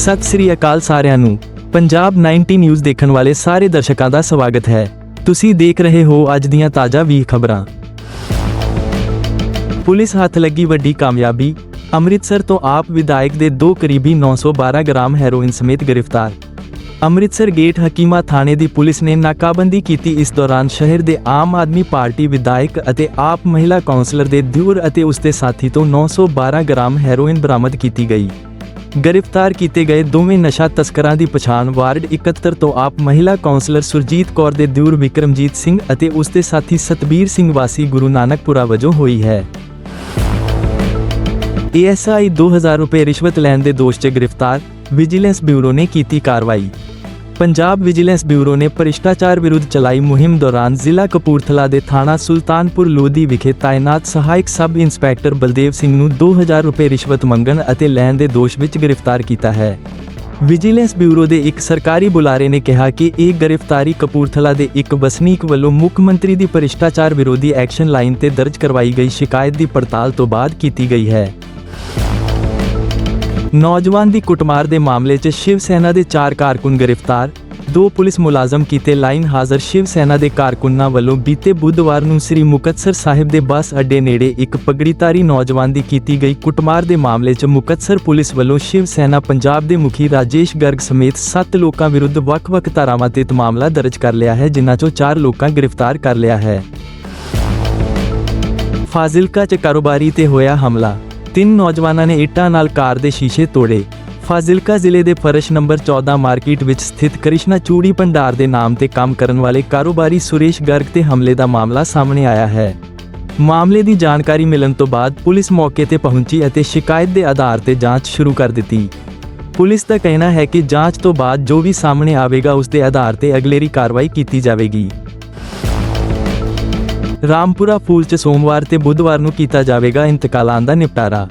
ਸਤਿ ਸ੍ਰੀ ਅਕਾਲ ਸਾਰਿਆਂ ਨੂੰ। ਪੰਜਾਬ 90 ਨਿਊਜ਼ ਦੇਖਣ ਵਾਲੇ ਸਾਰੇ ਦਰਸ਼ਕਾਂ ਦਾ ਸਵਾਗਤ ਹੈ। ਤੁਸੀਂ ਦੇਖ ਰਹੇ ਹੋ ਅੱਜ ਦੀਆਂ ਤਾਜ਼ਾ ਵੀ ਖਬਰਾਂ। ਪੁਲਿਸ ਹੱਥ ਲੱਗੀ ਵੱਡੀ ਕਾਮਯਾਬੀ। ਅੰਮ੍ਰਿਤਸਰ ਤੋਂ ਆਪ ਵਿਧਾਇਕ ਦੇ ਦੋ ਕਰੀਬੀ 912 ਗ੍ਰਾਮ ਹੈਰੋਇਨ ਸਮੇਤ ਗ੍ਰਿਫਤਾਰ। ਅੰਮ੍ਰਿਤਸਰ ਗੇਟ ਹਕੀਮਾ ਥਾਣੇ ਦੀ ਪੁਲਿਸ ਨੇ ਨਾਕਾਬੰਦੀ ਕੀਤੀ ਇਸ ਦੌਰਾਨ ਸ਼ਹਿਰ ਦੇ ਆਮ ਆਦਮੀ ਪਾਰਟੀ ਵਿਧਾਇਕ ਅਤੇ ਆਪ ਮਹਿਲਾ ਕਾਉਂਸਲਰ ਦੇ ਦਿਉਰ ਅਤੇ ਉਸਦੇ ਸਾਥੀ ਤੋਂ 912 ਗ੍ਰਾਮ ਹੈਰੋਇਨ ਬਰਾਮਦ ਕੀਤੀ ਗਈ। ਗ੍ਰਿਫਤਾਰ ਕੀਤੇ ਗਏ ਦੋਵੇਂ ਨਸ਼ਾ ਤਸਕਰਾਂ ਦੀ ਪਛਾਣ ਵਾਰਡ 71 ਤੋਂ ਆਪ ਮਹਿਲਾ ਕਾਉਂਸਲਰ ਸੁਰਜੀਤ ਕੌਰ ਦੇ ਦਿਉਰ ਵਿਕਰਮਜੀਤ ਸਿੰਘ ਅਤੇ ਉਸਦੇ ਸਾਥੀ ਸਤਬੀਰ ਸਿੰਘ ਵਾਸੀ ਗੁਰੂ ਨਾਨਕਪੁਰਾ ਵਜੋਂ ਹੋਈ ਹੈ। ਏਐਸਆਈ 2000 ਰੁਪਏ ਰਿਸ਼ਵਤ ਲੈਣ ਦੇ ਦੋਸ਼ 'ਚ ਗ੍ਰਿਫਤਾਰ ਵਿਜੀਲੈਂਸ ਬਿਊਰੋ ਨੇ ਕੀਤੀ ਕਾਰਵਾਈ। ਪੰਜਾਬ ਵਿਜੀਲੈਂਸ ਬਿਊਰੋ ਨੇ ਭ੍ਰਿਸ਼ਟਾਚਾਰ ਵਿਰੁੱਧ ਚਲਾਈ ਮੁਹਿੰਮ ਦੌਰਾਨ ਜ਼ਿਲ੍ਹਾ ਕਪੂਰਥਲਾ ਦੇ ਥਾਣਾ ਸੁਲਤਾਨਪੁਰ ਲੋਧੀ ਵਿਖੇ ਤਾਇਨਾਤ ਸਹਾਇਕ ਸਬ ਇੰਸਪੈਕਟਰ ਬਲਦੇਵ ਸਿੰਘ ਨੂੰ 2000 ਰੁਪਏ ਰਿਸ਼ਵਤ ਮੰਗਣ ਅਤੇ ਲੈਣ ਦੇ ਦੋਸ਼ ਵਿੱਚ ਗ੍ਰਿਫਤਾਰ ਕੀਤਾ ਹੈ। ਵਿਜੀਲੈਂਸ ਬਿਊਰੋ ਦੇ ਇੱਕ ਸਰਕਾਰੀ ਬੁਲਾਰੇ ਨੇ ਕਿਹਾ ਕਿ ਇਹ ਗ੍ਰਿਫਤਾਰੀ ਕਪੂਰਥਲਾ ਦੇ ਇੱਕ ਵਸਨੀਕ ਵੱਲੋਂ ਮੁੱਖ ਮੰਤਰੀ ਦੀ ਭ੍ਰਿਸ਼ਟਾਚਾਰ ਵਿਰੋਧੀ ਐਕਸ਼ਨ ਲਾਈਨ ਤੇ ਦਰਜ ਕਰਵਾਈ ਗਈ ਸ਼ਿਕਾਇਤ ਦੀ ਪੜਤਾਲ ਤੋਂ ਬਾਅਦ ਕੀਤੀ ਗਈ ਹੈ। ਨੌਜਵਾਨ ਦੀ ਕੁੱਟਮਾਰ ਦੇ ਮਾਮਲੇ 'ਚ ਸ਼ਿਵ ਸੈਨਾ ਦੇ ਚਾਰ ਕਾਰਕੁਨ ਗ੍ਰਿਫਤਾਰ। ਦੋ ਪੁਲਿਸ ਮੁਲਾਜ਼ਮ ਕੀਤੇ ਲਾਈਨ ਹਾਜ਼ਰ ਸ਼ਿਵ ਸੈਨਾ ਦੇ ਕਾਰਕੁਨਾਂ ਵੱਲੋਂ ਬੀਤੇ ਬੁੱਧਵਾਰ ਨੂੰ ਸ੍ਰੀ ਮੁਕਤਸਰ ਸਾਹਿਬ ਦੇ ਬੱਸ ਅੱਡੇ ਨੇੜੇ ਇੱਕ ਪਗੜੀਧਾਰੀ ਨੌਜਵਾਨ ਦੀ ਕੀਤੀ ਗਈ ਕੁੱਟਮਾਰ ਦੇ ਮਾਮਲੇ 'ਚ ਮੁਕਤਸਰ ਪੁਲਿਸ ਵੱਲੋਂ ਸ਼ਿਵ ਸੈਨਾ ਪੰਜਾਬ ਦੇ ਮੁਖੀ ਰਾਜੇਸ਼ ਗਰਗ ਸਮੇਤ 7 ਲੋਕਾਂ ਵਿਰੁੱਧ ਵੱਖ-ਵੱਖ ਧਾਰਾਵਾਂ ਤੇ ਮਾਮਲਾ ਦਰਜ ਕਰ ਲਿਆ ਹੈ, ਜਿਨ੍ਹਾਂ 'ਚੋਂ 4 ਲੋਕਾਂ ਗ੍ਰਿਫਤਾਰ ਕਰ ਲਿਆ ਹੈ। ਫਾਜ਼ਿਲਕਾ 'ਚ ਕਾਰੋਬਾਰੀ ਤੇ ਹੋਇਆ ਹਮਲਾ ਤਿੰਨ ਨੌਜਵਾਨਾਂ ਨੇ ਇੱਟਾਂ ਨਾਲ ਕਾਰ ਦੇ ਸ਼ੀਸ਼ੇ ਤੋੜੇ। ਫਾਜ਼ਿਲਕਾ ਜ਼ਿਲ੍ਹੇ ਦੇ ਫਰਸ਼ ਨੰਬਰ 14 ਮਾਰਕੀਟ ਵਿੱਚ ਸਥਿਤ ਕ੍ਰਿਸ਼ਨਾ ਚੂੜੀ ਭੰਡਾਰ ਦੇ ਨਾਮ ਤੇ ਕੰਮ ਕਰਨ ਵਾਲੇ ਕਾਰੋਬਾਰੀ ਸੁਰੇਸ਼ ਗਰਗ ਤੇ ਹਮਲੇ ਦਾ ਮਾਮਲਾ ਸਾਹਮਣੇ ਆਇਆ ਹੈ। ਮਾਮਲੇ ਦੀ ਜਾਣਕਾਰੀ ਮਿਲਣ ਤੋਂ ਬਾਅਦ ਪੁਲਿਸ ਮੌਕੇ ਤੇ ਪਹੁੰਚੀ ਅਤੇ ਸ਼ਿਕਾਇਤ ਦੇ ਆਧਾਰ ਤੇ ਜਾਂਚ ਸ਼ੁਰੂ ਕਰ ਦਿੱਤੀ। ਪੁਲਿਸ ਦਾ ਕਹਿਣਾ ਹੈ ਕਿ ਜਾਂਚ ਤੋਂ ਬਾਅਦ ਜੋ ਵੀ ਸਾਹਮਣੇ ਆਵੇਗਾ ਉਸ ਦੇ ਆਧਾਰ ਤੇ ਅਗਲੇਰੀ ਕਾਰਵਾਈ ਕੀਤੀ ਜਾਵੇਗੀ। ਰਾਮਪੁਰਾ ਫੂਲ ਚ ਸੋਮਵਾਰ ਤੇ ਬੁੱਧਵਾਰ ਨੂੰ ਕੀਤਾ ਜਾਵੇਗਾ ਇੰਤਕਾਲਾਂ ਦਾ ਨਿਪਟਾਰਾ।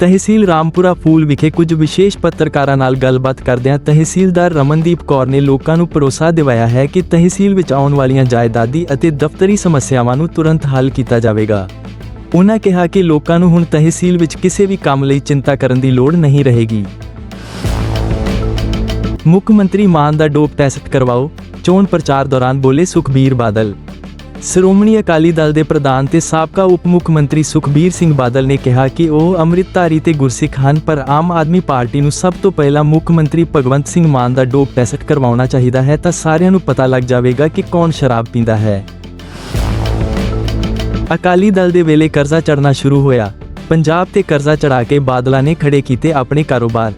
ਤਹਿਸੀਲ ਰਾਮਪੁਰਾ ਫੂਲ ਵਿਖੇ ਕੁਝ ਵਿਸ਼ੇਸ਼ ਪੱਤਰਕਾਰਾਂ ਨਾਲ ਗੱਲਬਾਤ ਕਰਦਿਆਂ ਤਹਿਸੀਲਦਾਰ ਰਮਨਦੀਪ ਕੌਰ ਨੇ ਲੋਕਾਂ ਨੂੰ ਭਰੋਸਾ ਦਿਵਾਇਆ ਹੈ ਕਿ ਤਹਿਸੀਲ ਵਿੱਚ ਆਉਣ ਵਾਲੀਆਂ ਜਾਇਦਾਦੀ ਅਤੇ ਦਫ਼ਤਰੀ ਸਮੱਸਿਆਵਾਂ ਨੂੰ ਤੁਰੰਤ ਹੱਲ ਕੀਤਾ ਜਾਵੇਗਾ। ਉਹਨਾਂ ਕਿਹਾ ਕਿ ਲੋਕਾਂ ਨੂੰ ਹੁਣ ਤਹਿਸੀਲ ਵਿੱਚ ਕਿਸੇ ਵੀ ਕੰਮ ਲਈ ਚਿੰਤਾ ਕਰਨ ਦੀ ਲੋੜ ਨਹੀਂ ਰਹੇਗੀ। ਮੁੱਖ ਮੰਤਰੀ ਮਾਨ ਦਾ ਡੋਪ ਟੈਸਟ ਕਰਵਾਓ, ਚੋਣ ਪ੍ਰਚਾਰ ਦੌਰਾਨ ਬੋਲੇ ਸੁਖਬੀਰ ਬਾਦਲ। ਸ਼੍ਰੋਮਣੀ ਅਕਾਲੀ ਦਲ ਦੇ ਪ੍ਰਧਾਨ ਤੇ ਸਾਬਕਾ ਉਪ ਮੁੱਖ ਮੰਤਰੀ ਸੁਖਬੀਰ ਸਿੰਘ ਬਾਦਲ ਨੇ ਕਿਹਾ ਕਿ ਉਹ ਅੰਮ੍ਰਿਤਧਾਰੀ ਤੇ ਗੁਰਸਿੱਖ ਹਨ, ਪਰ ਆਮ ਆਦਮੀ ਪਾਰਟੀ ਨੂੰ ਸਭ ਤੋਂ ਪਹਿਲਾਂ ਮੁੱਖ ਮੰਤਰੀ ਭਗਵੰਤ ਸਿੰਘ ਮਾਨ ਦਾ ਡੋਪ ਟੈਸਟ ਕਰਵਾਉਣਾ ਚਾਹੀਦਾ ਹੈ ਤਾਂ ਸਾਰਿਆਂ ਨੂੰ ਪਤਾ ਲੱਗ ਜਾਵੇਗਾ ਕਿ ਕੌਣ ਸ਼ਰਾਬ ਪੀਂਦਾ ਹੈ। ਅਕਾਲੀ ਦਲ ਦੇ ਵੇਲੇ ਕਰਜ਼ਾ ਚੜਨਾ ਸ਼ੁਰੂ ਹੋਇਆ। ਪੰਜਾਬ ਤੇ ਕਰਜ਼ਾ ਚੜਾ ਕੇ ਬਾਦਲਾਂ ਨੇ ਖੜੇ ਕੀਤੇ ਆਪਣੇ ਕਾਰੋਬਾਰ।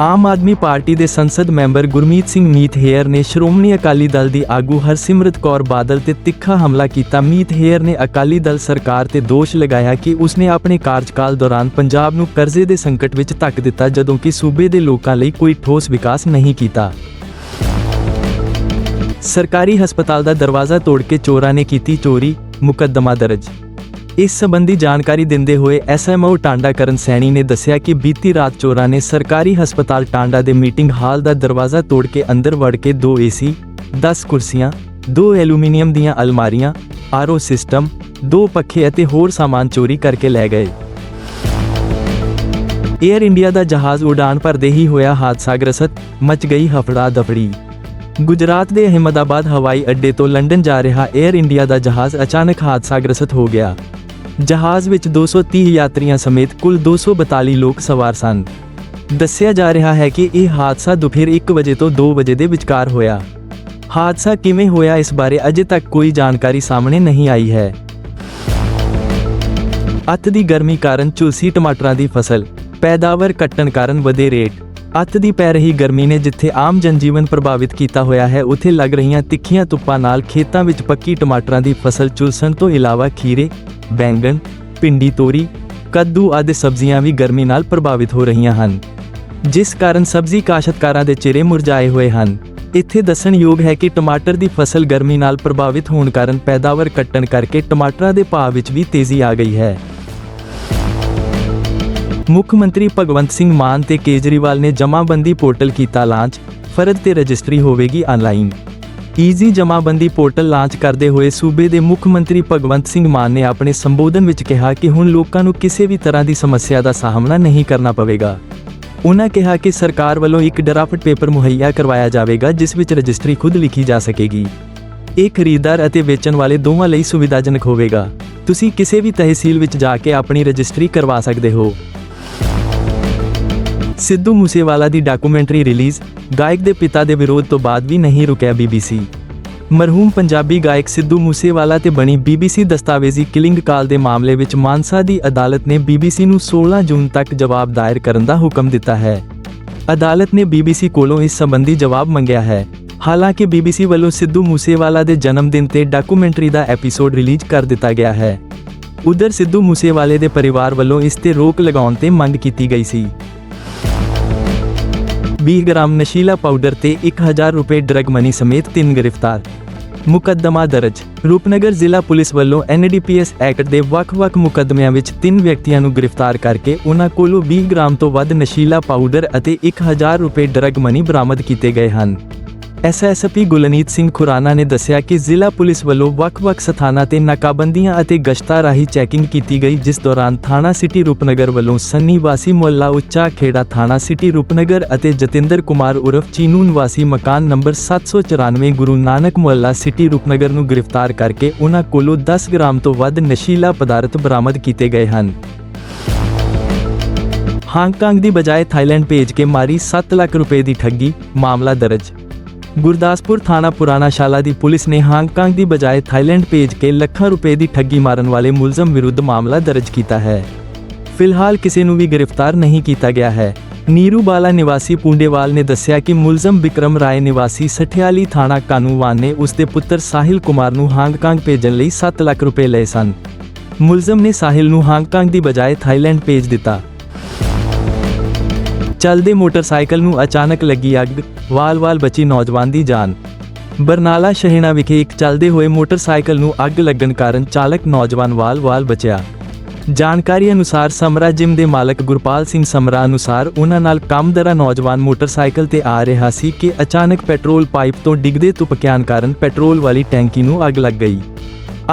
ਆਮ ਆਦਮੀ ਪਾਰਟੀ ਦੇ ਸੰਸਦ ਮੈਂਬਰ ਗੁਰਮੀਤ ਸਿੰਘ ਮੀਤ ਹੇਅਰ ਨੇ ਸ਼੍ਰੋਮਣੀ ਅਕਾਲੀ ਦਲ ਦੀ ਆਗੂ ਹਰਸਿਮਰਤ ਕੌਰ ਬਾਦਲ ਤੇ ਤਿੱਖਾ ਹਮਲਾ ਕੀਤਾ। ਮੀਤ ਹੇਅਰ ਨੇ ਅਕਾਲੀ ਦਲ ਸਰਕਾਰ ਤੇ ਦੋਸ਼ ਲਗਾਇਆ ਕਿ ਉਸਨੇ ਆਪਣੇ ਕਾਰਜਕਾਲ ਦੌਰਾਨ ਪੰਜਾਬ ਨੂੰ ਕਰਜ਼ੇ ਦੇ ਸੰਕਟ ਵਿੱਚ ਧੱਕ ਦਿੱਤਾ, ਜਦੋਂ ਕਿ ਸੂਬੇ ਦੇ ਲੋਕਾਂ ਲਈ ਕੋਈ ਠੋਸ ਵਿਕਾਸ ਨਹੀਂ ਕੀਤਾ। ਸਰਕਾਰੀ ਹਸਪਤਾਲ ਦਾ ਦਰਵਾਜ਼ਾ ਤੋੜ ਕੇ ਚੋਰਾਂ ਨੇ ਕੀਤੀ ਚੋਰੀ, ਮੁਕੱਦਮਾ ਦਰਜ ਇਸ ਸੰਬੰਧੀ ਜਾਣਕਾਰੀ ਦਿੰਦੇ ਹੋਏ ਐਸਐਮਓ ਟਾਂਡਾ ਕਰਨ ਸੈਣੀ ਨੇ ਦੱਸਿਆ ਕਿ ਬੀਤੀ ਰਾਤ ਚੋਰਾਂ ਨੇ ਸਰਕਾਰੀ ਹਸਪਤਾਲ ਟਾਂਡਾ ਦੇ ਮੀਟਿੰਗ ਹਾਲ ਦਾ ਦਰਵਾਜ਼ਾ ਤੋੜ ਕੇ ਅੰਦਰ ਵੜ ਕੇ ਦੋ ਏਸੀ 10 ਕੁਰਸੀਆਂ, ਦੋ ਐਲੂਮੀਨੀਅਮ ਦੀਆਂ ਅਲਮਾਰੀਆਂ ਆਰਓ ਸਿਸਟਮ, ਦੋ ਪੱਖੇ ਅਤੇ ਹੋਰ ਸਾਮਾਨ ਚੋਰੀ ਕਰਕੇ ਲੈ ਗਏ। ਏਅਰ ਇੰਡੀਆ ਦਾ ਜਹਾਜ਼ ਉਡਾਨ ਭਰਦੇ ਹੀ ਹੋਇਆ ਹਾਦਸਾ ਗ੍ਰਸਤ, ਮਚ ਗਈ ਹਫੜਾ ਦਫੜੀ ਗੁਜਰਾਤ ਦੇ ਅਹਿਮਦਾਬਾਦ ਹਵਾਈ ਅੱਡੇ ਤੋਂ ਲੰਡਨ ਜਾ ਰਿਹਾ ਏਅਰ ਇੰਡੀਆ ਦਾ ਜਹਾਜ਼ ਅਚਾਨਕ ਹਾਦਸਾ ਗ੍ਰਸਤ ਹੋ ਗਿਆ। ਜਹਾਜ਼ ਵਿੱਚ 230 ਯਾਤਰੀਆਂ ਸਮੇਤ ਕੁੱਲ 242 ਲੋਕ ਸਵਾਰ ਸਨ। ਦੱਸਿਆ ਜਾ ਰਿਹਾ ਹੈ ਕਿ ਇਹ ਹਾਦਸਾ ਦੁਪਹਿਰ 1 ਵਜੇ ਤੋਂ 2 ਵਜੇ ਦੇ ਵਿਚਕਾਰ ਹੋਇਆ। ਹਾਦਸਾ ਕਿਵੇਂ ਹੋਇਆ ਇਸ ਬਾਰੇ ਅਜੇ ਤੱਕ ਕੋਈ ਜਾਣਕਾਰੀ ਸਾਹਮਣੇ ਨਹੀਂ ਆਈ ਹੈ। ਅੱਤ ਦੀ ਗਰਮੀ ਕਾਰਨ ਝੁਲਸੀ ਟਮਾਟਰਾਂ ਦੀ ਫਸਲ, ਪੈਦਾਵਾਰ ਘਟਣ ਕਾਰਨ ਵਧੇ ਰੇਟ। ਅੱਤ ਦੀ ਪੈ ਰਹੀ ਗਰਮੀ ਨੇ ਜਿੱਥੇ ਆਮ ਜਨਜੀਵਨ ਪ੍ਰਭਾਵਿਤ ਕੀਤਾ ਹੋਇਆ ਹੈ, ਉੱਥੇ ਲੱਗ ਰਹੀਆਂ ਤਿੱਖੀਆਂ ਧੁੱਪਾਂ ਨਾਲ ਖੇਤਾਂ ਵਿੱਚ ਪੱਕੀ ਟਮਾਟਰਾਂ ਦੀ ਫਸਲ ਝੁਲਸਣ ਤੋਂ ਇਲਾਵਾ ਖੀਰੇ ਬੈਂਗਣ ਪਿੰਡੀ ਤੋਰੀ, ਕੱਦੂ ਆਦਿ ਸਬਜ਼ੀਆਂ ਵੀ ਗਰਮੀ ਨਾਲ ਪ੍ਰਭਾਵਿਤ ਹੋ ਰਹੀਆਂ ਹਨ। ਜਿਸ ਕਾਰਨ ਸਬਜ਼ੀ ਕਾਸ਼ਤਕਾਰਾਂ ਦੇ ਚਿਹਰੇ ਮੁਰਝਾਏ ਹੋਏ ਹਨ। ਇੱਥੇ ਦੱਸਣਯੋਗ ਹੈ ਕਿ ਟਮਾਟਰ ਦੀ ਫਸਲ ਗਰਮੀ ਨਾਲ ਪ੍ਰਭਾਵਿਤ ਹੋਣ ਕਾਰਨ ਪੈਦਾਵਾਰ ਕੱਟਣ ਕਰਕੇ ਟਮਾਟਰਾਂ ਦੇ ਭਾਅ ਵਿੱਚ ਵੀ ਤੇਜ਼ੀ ਆ ਗਈ ਹੈ। ਮੁੱਖ ਮੰਤਰੀ ਭਗਵੰਤ ਸਿੰਘ ਮਾਨ ਤੇ ਕੇਜਰੀਵਾਲ ਨੇ ਜਮਾਬੰਦੀ ਪੋਰਟਲ ਕੀਤਾ ਲਾਂਚ। ਫਰਦ ਤੇ ਰਜਿਸਟਰੀ ਹੋਵੇਗੀ online easy Jamabandi portal launch ਕਰਦੇ ਹੋਏ ਸੂਬੇ ਦੇ ਮੁੱਖ ਮੰਤਰੀ ਭਗਵੰਤ ਸਿੰਘ ਮਾਨ ਨੇ ਆਪਣੇ ਸੰਬੋਧਨ ਵਿੱਚ ਕਿਹਾ ਕਿ ਹੁਣ ਲੋਕਾਂ ਨੂੰ ਕਿਸੇ ਵੀ ਤਰ੍ਹਾਂ ਦੀ ਸਮੱਸਿਆ ਦਾ ਸਾਹਮਣਾ ਨਹੀਂ ਕਰਨਾ ਪਵੇਗਾ। ਉਹਨਾਂ ਕਿਹਾ ਕਿ ਸਰਕਾਰ ਵੱਲੋਂ ਇੱਕ ਡਰਾਫਟ ਪੇਪਰ ਮੁਹੱਈਆ ਕਰਵਾਇਆ ਜਾਵੇਗਾ, ਜਿਸ ਵਿੱਚ ਰਜਿਸਟਰੀ ਖੁਦ ਲਿਖੀ ਜਾ ਸਕੇਗੀ। ਇਹ ਖਰੀਦਦਾਰ ਅਤੇ ਵੇਚਣ ਵਾਲੇ ਦੋਵਾਂ ਲਈ ਸੁਵਿਧਾਜਨਕ ਹੋਵੇਗਾ। ਤੁਸੀਂ ਕਿਸੇ ਵੀ ਤਹਿਸੀਲ ਵਿੱਚ ਜਾ ਕੇ ਆਪਣੀ ਰਜਿਸਟਰੀ ਕਰਵਾ ਸਕਦੇ ਹੋ। ਸਿੱਧੂ ਮੂਸੇਵਾਲਾ ਦੀ ਡਾਕੂਮੈਂਟਰੀ ਰਿਲੀਜ਼ ਗਾਇਕ ਦੇ ਪਿਤਾ ਦੇ ਵਿਰੋਧ ਤੋਂ ਬਾਅਦ ਵੀ ਨਹੀਂ ਰੁਕਿਆ ਬੀਬੀਸੀ। ਮਰਹੂਮ ਪੰਜਾਬੀ ਗਾਇਕ ਸਿੱਧੂ ਮੂਸੇਵਾਲਾ ਤੇ ਬਣੀ ਬੀਬੀਸੀ ਦਸਤਾਵੇਜ਼ੀ ਕਿਲਿੰਗ ਕਾਲ ਦੇ ਮਾਮਲੇ ਵਿੱਚ ਮਾਨਸਾ ਦੀ ਅਦਾਲਤ ਨੇ ਬੀਬੀਸੀ ਨੂੰ 16 ਜੂਨ ਤੱਕ ਜਵਾਬ ਦਾਇਰ ਕਰਨ ਦਾ ਹੁਕਮ ਦਿੱਤਾ ਹੈ। ਅਦਾਲਤ ਨੇ ਬੀਬੀਸੀ ਕੋਲੋਂ ਇਸ ਸੰਬੰਧੀ ਜਵਾਬ ਮੰਗਿਆ ਹੈ। ਹਾਲਾਂਕਿ ਬੀਬੀਸੀ ਵੱਲੋਂ ਸਿੱਧੂ ਮੂਸੇਵਾਲਾ ਦੇ ਜਨਮ ਦਿਨ ਤੇ ਡਾਕੂਮੈਂਟਰੀ ਦਾ ਐਪੀਸੋਡ ਰਿਲੀਜ਼ ਕਰ ਦਿੱਤਾ ਗਿਆ ਹੈ। ਉਧਰ ਸਿੱਧੂ ਮੂਸੇਵਾਲੇ ਦੇ ਪਰਿਵਾਰ ਵੱਲੋਂ ਇਸ ਤੇ ਰੋਕ ਲਗਾਉਣ ਤੇ ਮੰਗ ਕੀਤੀ ਗਈ ਸੀ। 20 ਗ੍ਰਾਮ ਨਸ਼ੀਲਾ ਪਾਊਡਰ ਤੇ 1000 ਰੁਪਏ ਡਰਗ ਮਨੀ ਸਮੇਤ ਤਿੰਨ ਗ੍ਰਿਫਤਾਰ। ਮੁਕੱਦਮਾ ਦਰਜ। ਰੂਪਨਗਰ ਜ਼ਿਲ੍ਹਾ ਪੁਲਿਸ ਵੱਲੋਂ ਐਨਡੀਪੀਐਸ ਐਕਟ ਦੇ ਵੱਖ-ਵੱਖ ਮੁਕੱਦਮਿਆਂ ਵਿੱਚ ਤਿੰਨ ਵਿਅਕਤੀਆਂ ਨੂੰ ਗ੍ਰਿਫਤਾਰ ਕਰਕੇ ਉਨ੍ਹਾਂ ਕੋਲੋਂ 20 ਗ੍ਰਾਮ ਤੋਂ ਵੱਧ ਨਸ਼ੀਲਾ ਪਾਊਡਰ ਅਤੇ 1000 ਰੁਪਏ ਡਰਗ ਮਨੀ ਬਰਾਮਦ ਕੀਤੇ ਗਏ ਹਨ। ਐਸਐਸਪੀ ਗੁਲਨੀਤ ਸਿੰਘ ਖੁਰਾਨਾ ਨੇ ਦੱਸਿਆ ਕਿ ਜ਼ਿਲ੍ਹਾ ਪੁਲਿਸ ਵੱਲੋਂ ਵੱਖ-ਵੱਖ ਸਥਾਨਾਂ ਤੇ ਨਾਕਾਬੰਦੀਆਂ ਅਤੇ ਗਸ਼ਤਾਂ ਰਾਹੀਂ ਚੈਕਿੰਗ ਕੀਤੀ ਗਈ, ਜਿਸ ਦੌਰਾਨ ਥਾਣਾ ਸਿਟੀ ਰੂਪਨਗਰ ਵੱਲੋਂ ਸੰਨੀ ਵਾਸੀ ਮੁਹੱਲਾ ਉੱਚਾ ਖੇੜਾ ਥਾਣਾ ਸਿਟੀ ਰੂਪਨਗਰ ਅਤੇ ਜਤਿੰਦਰ ਕੁਮਾਰ ਉਰਫ ਚੀਨੂ ਨਿਵਾਸੀ ਮਕਾਨ ਨੰਬਰ 794 ਗੁਰੂ ਨਾਨਕ ਮੁਹੱਲਾ ਸਿਟੀ ਰੂਪਨਗਰ ਨੂੰ ਗ੍ਰਿਫਤਾਰ ਕਰਕੇ ਉਹਨਾਂ ਕੋਲੋਂ 10 ਗ੍ਰਾਮ ਤੋਂ ਵੱਧ ਨਸ਼ੀਲਾ ਪਦਾਰਥ ਬਰਾਮਦ ਕੀਤੇ ਗਏ ਹਨ। ਹਾਂਗਕਾਂਗ ਦੀ ਬਜਾਏ ਥਾਈਲੈਂਡ ਭੇਜ ਕੇ ਮਾਰੀ 7 ਲੱਖ ਰੁਪਏ ਦੀ ਠੱਗੀ, ਮਾਮਲਾ ਦਰਜ। ਗੁਰਦਾਸਪੁਰ ਥਾਣਾ ਪੁਰਾਣਾ ਸ਼ਾਲਾ ਦੀ ਪੁਲਿਸ ਨੇ ਹਾਂਗਕਾਂਗ ਦੀ ਬਜਾਏ ਥਾਈਲੈਂਡ ਭੇਜ ਕੇ ਲੱਖਾਂ ਰੁਪਏ ਦੀ ਠੱਗੀ ਮਾਰਨ ਵਾਲੇ ਮੁਲਜ਼ਮ ਵਿਰੁੱਧ ਮਾਮਲਾ ਦਰਜ ਕੀਤਾ ਹੈ। ਫਿਲਹਾਲ ਕਿਸੇ ਨੂੰ ਵੀ ਗ੍ਰਿਫਤਾਰ ਨਹੀਂ ਕੀਤਾ ਗਿਆ ਹੈ। ਨੀਰੂ ਬਾਲਾ ਨਿਵਾਸੀ ਪੁੰਡੇਵਾਲ ਨੇ ਦੱਸਿਆ ਕਿ ਮੁਲਜ਼ਮ ਵਿਕਰਮ ਰਾਏ ਨਿਵਾਸੀ ਸਠਿਆਲੀ ਥਾਣਾ ਕਾਨੂੰਵਾਨ ਨੇ ਉਸ ਦੇ ਪੁੱਤਰ ਸਾਹਿਲ ਕੁਮਾਰ ਨੂੰ ਹਾਂਗਕਾਂਗ ਭੇਜਣ ਲਈ 7 ਲੱਖ ਰੁਪਏ ਲਏ ਸਨ। ਮੁਲਜ਼ਮ ਨੇ ਸਾਹਿਲ ਨੂੰ ਹਾਂਗਕਾਂਗ ਦੀ ਬਜਾਏ ਥਾਈਲੈਂਡ ਭੇਜ ਦਿੱਤਾ। ਚੱਲਦੇ ਮੋਟਰਸਾਈਕਲ ਨੂੰ ਅਚਾਨਕ ਲੱਗੀ ਅੱਗ ਵਾਲ-ਵਾਲ ਬਚੀ ਨੌਜਵਾਨ ਦੀ ਜਾਨ। ਬਰਨਾਲਾ ਸ਼ਹਿਣਾ ਵਿਖੇ ਇੱਕ ਚੱਲਦੇ ਹੋਏ ਮੋਟਰਸਾਈਕਲ ਨੂੰ ਅੱਗ ਲੱਗਣ ਕਾਰਨ ਚਾਲਕ ਨੌਜਵਾਨ ਵਾਲ-ਵਾਲ ਬਚਿਆ। ਜਾਣਕਾਰੀ ਅਨੁਸਾਰ ਸਮਰਾ ਜਿਮ ਦੇ ਮਾਲਕ ਗੁਰਪਾਲ ਸਿੰਘ ਸਮਰਾ ਅਨੁਸਾਰ ਉਹਨਾਂ ਨਾਲ ਕੰਮਦਰਾ ਨੌਜਵਾਨ ਮੋਟਰਸਾਈਕਲ ਤੇ ਆ ਰਿਹਾ ਸੀ ਕਿ ਅਚਾਨਕ ਪੈਟਰੋਲ ਪਾਈਪ ਤੋਂ ਡਿੱਗਦੇ ਤੁਪਕਿਆਨ ਕਾਰਨ ਪੈਟਰੋਲ ਵਾਲੀ ਟੈਂਕੀ ਨੂੰ ਅੱਗ ਲੱਗ ਗਈ।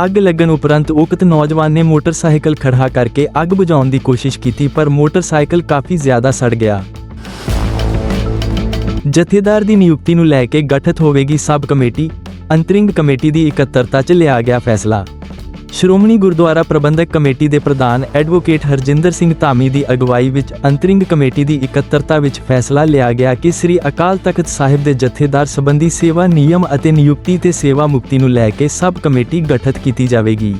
ਅੱਗ ਲੱਗਣ ਉਪਰੰਤ ਉਕਤ ਨੌਜਵਾਨ ਨੇ ਮੋਟਰਸਾਈਕਲ ਖੜਾ ਕਰਕੇ ਅੱਗ ਬੁਝਾਉਣ ਦੀ ਕੋਸ਼ਿਸ਼ ਕੀਤੀ, ਪਰ ਮੋਟਰਸਾਈਕਲ ਕਾਫੀ ਜ਼ਿਆਦਾ ਸੜ ਗਿਆ। ਜਥੇਦਾਰ ਦੀ ਨਿਯੁਕਤੀ ਨੂੰ ਲੈ ਕੇ ਗਠਿਤ ਹੋਵੇਗੀ ਸਬ ਕਮੇਟੀ ਅੰਤਰਿੰਗ ਕਮੇਟੀ ਦੀ ਇਕੱਤਰਤਾ 'ਚ ਲਿਆ ਗਿਆ ਫੈਸਲਾ ਸ਼੍ਰੋਮਣੀ ਗੁਰਦੁਆਰਾ ਪ੍ਰਬੰਧਕ ਕਮੇਟੀ ਦੇ ਪ੍ਰਧਾਨ ਐਡਵੋਕੇਟ ਹਰਜਿੰਦਰ ਸਿੰਘ ਧਾਮੀ ਦੀ ਅਗਵਾਈ ਵਿੱਚ ਅੰਤਰਿੰਗ ਕਮੇਟੀ ਦੀ ਇਕੱਤਰਤਾ ਵਿੱਚ ਫੈਸਲਾ ਲਿਆ ਗਿਆ ਕਿ ਸ੍ਰੀ ਅਕਾਲ ਤਖਤ ਸਾਹਿਬ ਦੇ ਜਥੇਦਾਰ ਸੰਬੰਧੀ ਸੇਵਾ ਨਿਯਮ ਅਤੇ ਨਿਯੁਕਤੀ ਤੇ ਸੇਵਾ ਮੁਕਤੀ ਨੂੰ ਲੈ ਕੇ ਸਬ ਕਮੇਟੀ ਗਠਿਤ ਕੀਤੀ ਜਾਵੇਗੀ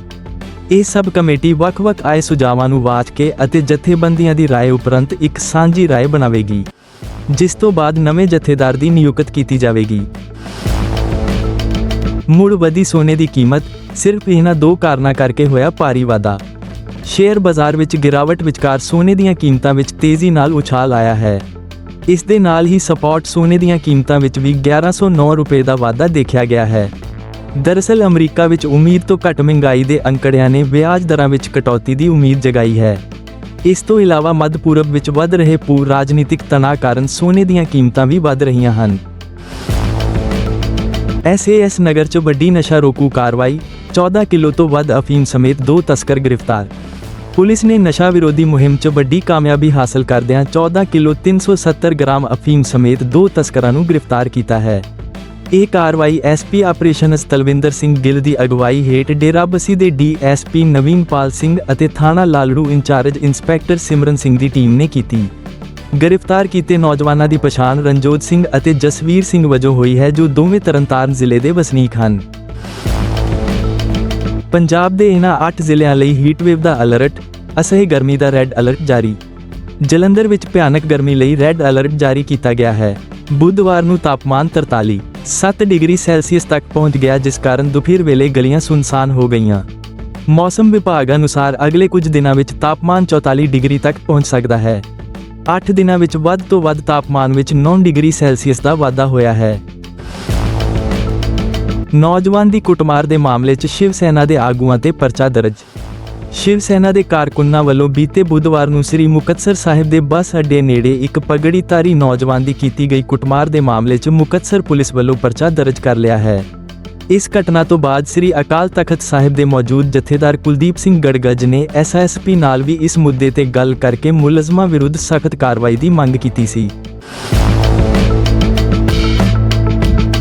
ਇਹ ਸਬ ਕਮੇਟੀ ਵੱਖ-ਵੱਖ ਆਏ ਸੁਝਾਵਾਂ ਨੂੰ ਵਾਚ ਕੇ ਅਤੇ ਜਥੇਬੰਦੀਆਂ ਦੀ رائے ਉਪਰੰਤ ਇੱਕ ਸਾਂਝੀ رائے ਬਣਾਵੇਗੀ ਜਿਸ ਤੋਂ ਬਾਅਦ ਨਵੇਂ ਜਥੇਦਾਰ ਦੀ ਨਿਯੁਕਤ ਕੀਤੀ ਜਾਵੇਗੀ। ਮੁੜ ਵਧੀ ਸੋਨੇ ਦੀ ਕੀਮਤ ਸਿਰਫ ਇਹਨਾਂ ਦੋ ਕਾਰਨਾਂ ਕਰਕੇ ਹੋਇਆ ਭਾਰੀ ਵਾਧਾ। ਸ਼ੇਅਰ ਬਾਜ਼ਾਰ ਵਿੱਚ ਗਿਰਾਵਟ ਵਿਚਕਾਰ ਸੋਨੇ ਦੀਆਂ ਕੀਮਤਾਂ ਵਿੱਚ ਤੇਜ਼ੀ ਨਾਲ ਉਛਾਲ ਆਇਆ ਹੈ। ਇਸ ਦੇ ਨਾਲ ਹੀ ਸਪੌਟ ਸੋਨੇ ਦੀਆਂ ਕੀਮਤਾਂ ਵਿੱਚ ਵੀ 1109 ਰੁਪਏ ਦਾ ਵਾਧਾ ਦੇਖਿਆ ਗਿਆ ਹੈ। ਦਰਅਸਲ ਅਮਰੀਕਾ ਵਿੱਚ ਉਮੀਦ ਤੋਂ ਘੱਟ ਮਹਿੰਗਾਈ ਦੇ ਅੰਕੜਿਆਂ ਨੇ ਵਿਆਜ ਦਰਾਂ ਵਿੱਚ ਕਟੌਤੀ ਦੀ ਉਮੀਦ ਜਗਾਈ ਹੈ। ਇਸ ਤੋਂ ਇਲਾਵਾ ਮੱਧ ਪੂਰਬ ਵਿੱਚ ਵੱਧ ਰਹੇ ਪੂਰ ਰਾਜਨੀਤਿਕ ਤਣਾਅ ਕਾਰਨ ਸੋਨੇ ਦੀਆਂ ਕੀਮਤਾਂ ਵੀ ਵੱਧ ਰਹੀਆਂ ਹਨ। ਐਸਏਐਸ ਨਗਰ 'ਚ ਵੱਡੀ ਨਸ਼ਾ ਰੋਕੂ ਕਾਰਵਾਈ 14 ਕਿਲੋ ਤੋਂ ਵੱਧ ਅਫੀਮ ਸਮੇਤ ਦੋ ਤਸਕਰ ਗ੍ਰਿਫਤਾਰ। ਪੁਲਿਸ ਨੇ ਨਸ਼ਾ ਵਿਰੋਧੀ ਮੁਹਿੰਮ 'ਚ ਵੱਡੀ ਕਾਮਯਾਬੀ ਹਾਸਲ ਕਰਦਿਆਂ 14 ਕਿਲੋ 370 ਗ੍ਰਾਮ ਅਫੀਮ ਸਮੇਤ ਦੋ ਤਸਕਰਾਂ ਨੂੰ ਗ੍ਰਿਫਤਾਰ ਕੀਤਾ ਹੈ। ਇਹ ਕਾਰਵਾਈ ਐਸਪੀ ਆਪਰੇਸ਼ਨਸ ਤਲਵਿੰਦਰ ਸਿੰਘ ਗਿੱਲ ਦੀ ਅਗਵਾਈ ਹੇਠ ਡੇਰਾਬੱਸੀ ਦੇ ਡੀਐਸਪੀ ਨਵੀਨਪਾਲ ਸਿੰਘ ਅਤੇ ਥਾਣਾ ਲਾਲੜੂ ਇੰਚਾਰਜ ਇੰਸਪੈਕਟਰ ਸਿਮਰਨ ਸਿੰਘ ਦੀ ਟੀਮ ਨੇ ਕੀਤੀ। ਗ੍ਰਿਫਤਾਰ ਕੀਤੇ ਨੌਜਵਾਨਾਂ ਦੀ ਪਛਾਣ ਰਣਜੋਤ ਸਿੰਘ ਅਤੇ ਜਸਵੀਰ ਸਿੰਘ ਵਜੋਂ ਹੋਈ ਹੈ, ਜੋ ਦੋਵੇਂ ਤਰਨਤਾਰਨ ਜ਼ਿਲ੍ਹੇ ਦੇ ਵਸਨੀਕ ਹਨ। ਪੰਜਾਬ ਦੇ ਇਹਨਾਂ 8 ਜ਼ਿਲ੍ਹਿਆਂ ਲਈ ਹੀਟਵੇਵ ਦਾ ਅਲਰਟ ਅਸਹਿ ਗਰਮੀ ਦਾ ਰੈੱਡ ਅਲਰਟ ਜਾਰੀ। ਜਲੰਧਰ ਵਿੱਚ ਭਿਆਨਕ ਗਰਮੀ ਲਈ ਰੈੱਡ ਅਲਰਟ ਜਾਰੀ ਕੀਤਾ ਗਿਆ ਹੈ। ਬੁੱਧਵਾਰ ਨੂੰ ਤਾਪਮਾਨ 43 7 ਡਿਗਰੀ ਸੈਲਸੀਅਸ ਤੱਕ ਪਹੁੰਚ ਗਿਆ ਜਿਸ ਕਾਰਨ ਦੁਪਹਿਰ ਵੇਲੇ ਗਲੀਆਂ ਸੁਨਸਾਨ ਹੋ ਗਈਆਂ। ਮੌਸਮ ਵਿਭਾਗ ਅਨੁਸਾਰ ਅਗਲੇ ਕੁਝ ਦਿਨਾਂ ਵਿੱਚ ਤਾਪਮਾਨ 44 ਡਿਗਰੀ ਤੱਕ ਪਹੁੰਚ ਸਕਦਾ ਹੈ। 8 ਦਿਨਾਂ ਵਿੱਚ ਵੱਧ ਤੋਂ ਵੱਧ ਤਾਪਮਾਨ ਵਿੱਚ 9 ਡਿਗਰੀ ਸੈਲਸੀਅਸ ਦਾ ਵਾਧਾ ਹੋਇਆ ਹੈ। ਨੌਜਵਾਨ ਦੀ ਕੁੱਟਮਾਰ ਦੇ ਮਾਮਲੇ 'ਚ ਸ਼ਿਵ ਸੈਨਾ ਦੇ ਆਗੂਆਂ ਤੇ ਪਰਚਾ ਦਰਜ। ਸ਼ਿਵ ਸੈਨਾ ਦੇ ਕਾਰਕੁਨਾਂ ਵੱਲੋਂ ਬੀਤੇ ਬੁੱਧਵਾਰ ਨੂੰ ਸ੍ਰੀ ਮੁਕਤਸਰ ਸਾਹਿਬ ਦੇ ਬੱਸ ਅੱਡੇ ਨੇੜੇ ਇੱਕ ਪਗੜੀਧਾਰੀ ਨੌਜਵਾਨ ਦੀ ਕੀਤੀ ਗਈ ਕੁੱਟਮਾਰ ਦੇ ਮਾਮਲੇ 'ਚ ਮੁਕਤਸਰ ਪੁਲਿਸ ਵੱਲੋਂ ਪਰਚਾ ਦਰਜ ਕਰ ਲਿਆ ਹੈ। ਇਸ ਘਟਨਾ ਤੋਂ ਬਾਅਦ ਸ੍ਰੀ ਅਕਾਲ ਤਖਤ ਸਾਹਿਬ ਦੇ ਮੌਜੂਦ ਜਥੇਦਾਰ ਕੁਲਦੀਪ ਸਿੰਘ ਗੜਗੱਜ ਨੇ ਐਸਐਸਪੀ ਨਾਲ ਵੀ ਇਸ ਮੁੱਦੇ ਤੇ ਗੱਲ ਕਰਕੇ ਮੁਲਜ਼ਮਾਂ ਵਿਰੁੱਧ ਸਖਤ ਕਾਰਵਾਈ ਦੀ ਮੰਗ ਕੀਤੀ ਸੀ।